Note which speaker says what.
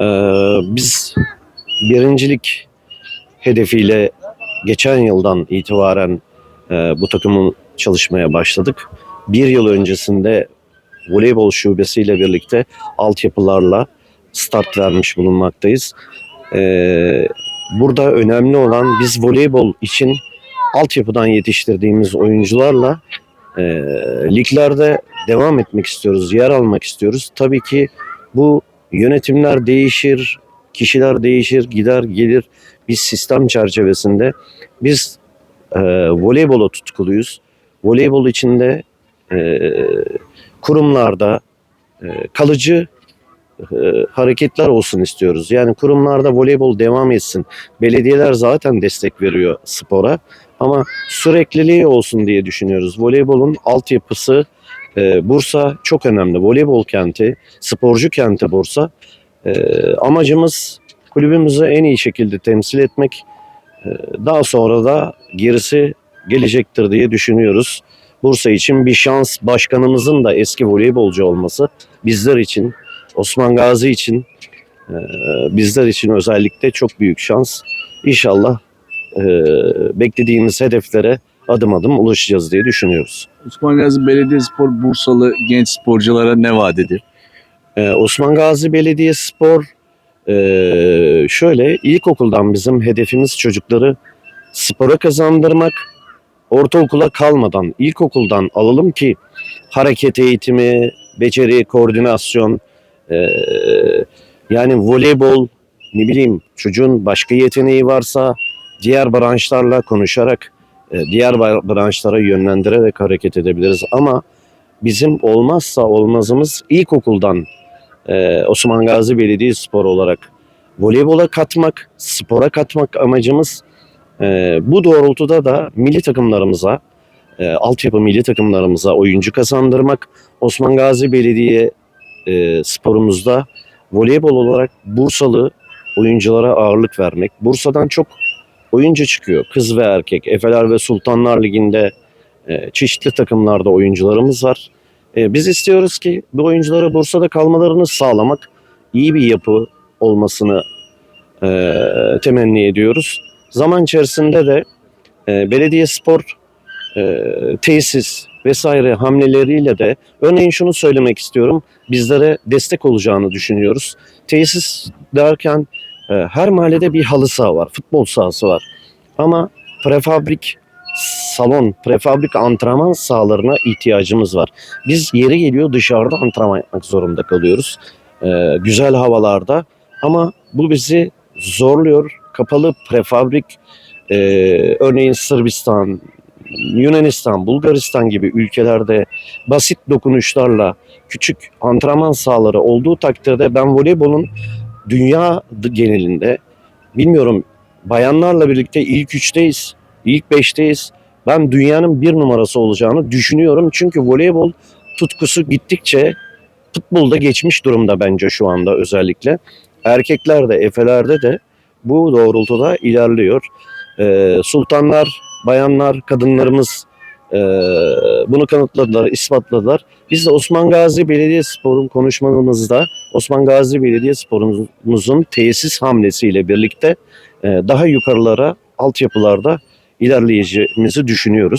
Speaker 1: Ee, biz birincilik hedefiyle geçen yıldan itibaren e, bu takımın çalışmaya başladık. Bir yıl öncesinde voleybol şubesiyle birlikte altyapılarla start vermiş bulunmaktayız. Ee, burada önemli olan biz voleybol için altyapıdan yetiştirdiğimiz oyuncularla e, liglerde devam etmek istiyoruz, yer almak istiyoruz. Tabii ki bu yönetimler değişir, kişiler değişir, gider gelir. Biz sistem çerçevesinde biz e, voleybola tutkuluyuz. Voleybol içinde e, kurumlarda e, kalıcı e, hareketler olsun istiyoruz. Yani kurumlarda voleybol devam etsin. Belediyeler zaten destek veriyor spora ama sürekliliği olsun diye düşünüyoruz. Voleybolun altyapısı e, Bursa çok önemli. Voleybol kenti, sporcu kenti Bursa. E, amacımız kulübümüzü en iyi şekilde temsil etmek. E, daha sonra da gerisi gelecektir diye düşünüyoruz. Bursa için bir şans başkanımızın da eski voleybolcu olması bizler için, Osman Gazi için, bizler için özellikle çok büyük şans. İnşallah beklediğimiz hedeflere adım adım ulaşacağız diye düşünüyoruz.
Speaker 2: Osman Gazi Belediyespor Bursalı genç sporculara ne vaat ediyor?
Speaker 1: Ee, Osman Gazi Belediyespor e, şöyle ilkokuldan bizim hedefimiz çocukları spora kazandırmak. Ortaokula kalmadan ilkokuldan alalım ki hareket eğitimi, beceri, koordinasyon, e, yani voleybol, ne bileyim çocuğun başka yeteneği varsa diğer branşlarla konuşarak diğer ba- branşlara yönlendirerek hareket edebiliriz. Ama bizim olmazsa olmazımız ilkokuldan e, Osman Gazi Belediyespor olarak voleybola katmak, spora katmak amacımız. E, bu doğrultuda da milli takımlarımıza, e, altyapı milli takımlarımıza oyuncu kazandırmak. Osman Gazi Belediye e, sporumuzda voleybol olarak Bursalı oyunculara ağırlık vermek. Bursa'dan çok oyuncu çıkıyor. Kız ve erkek. Efeler ve Sultanlar Ligi'nde e, çeşitli takımlarda oyuncularımız var. E, biz istiyoruz ki bu oyunculara Bursa'da kalmalarını sağlamak, iyi bir yapı olmasını e, temenni ediyoruz. Zaman içerisinde de e, belediye spor e, tesis vesaire hamleleriyle de örneğin şunu söylemek istiyorum. Bizlere destek olacağını düşünüyoruz. Tesis derken her mahallede bir halı saha var, futbol sahası var. Ama prefabrik salon, prefabrik antrenman sahalarına ihtiyacımız var. Biz yeri geliyor dışarıda antrenman yapmak zorunda kalıyoruz. Ee, güzel havalarda ama bu bizi zorluyor. Kapalı prefabrik e, örneğin Sırbistan, Yunanistan, Bulgaristan gibi ülkelerde basit dokunuşlarla küçük antrenman sahaları olduğu takdirde ben voleybolun dünya genelinde bilmiyorum bayanlarla birlikte ilk üçteyiz, ilk beşteyiz. Ben dünyanın bir numarası olacağını düşünüyorum. Çünkü voleybol tutkusu gittikçe futbolda geçmiş durumda bence şu anda özellikle. Erkekler de, efelerde de bu doğrultuda ilerliyor. Ee, sultanlar, bayanlar, kadınlarımız e, bunu kanıtladılar, ispatladılar. Biz de Osman Gazi Belediyespor'un konuşmamızda Osman Gazi Belediyespor'umuzun tesis hamlesiyle birlikte e, daha yukarılara, altyapılarda ilerleyeceğimizi düşünüyoruz.